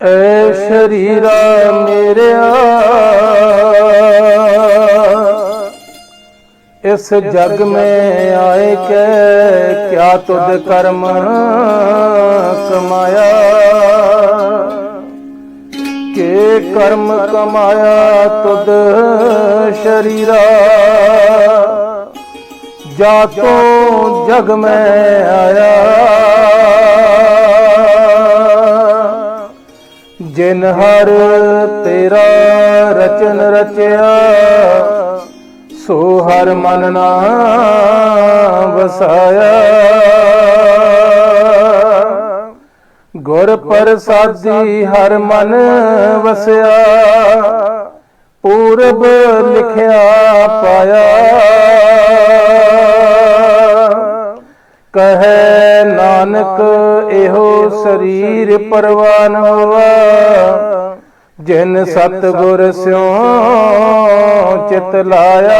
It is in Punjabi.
ਐ ਸ਼ਰੀਰਾ ਮੇਰਿਆ। ਇਸ ਜਗ ਮੈਂ ਆਏ ਕੈ, ਕਿਆ ਤੁਧ ਕਰਮ ਕਮਾਇਆ ਕੇ ਕਰਮ ਕਮਾਇਆ ਤੁਧ ਸ਼ਰੀਰਾ? ਜਾ ਤੋ ਜਗ ਮੈਂ ਆਇਆ। ਜਿਨ ਹਰ ਤੇਰਾ ਰਚਨ ਰਚਿਆ, ਸੋ ਹਰ ਮਨ ਨਾ ਵਸਾਇਆ। ਗੁਰ ਪ੍ਰਸਾਦੀ ਹਰ ਮਨ ਵਸਿਆ, ਪੂਰਬ ਲਿਖਿਆ ਪਾਇਆ। ਕਹੈ ਨਾਨਕ ਇਹੋ ਸਰੀਰ ਪਰਵਾਨ ਹੋਵਾ ਜਿਨ ਸਤਗੁਰ ਸਿਉ ਚਿਤ ਲਾਇਆ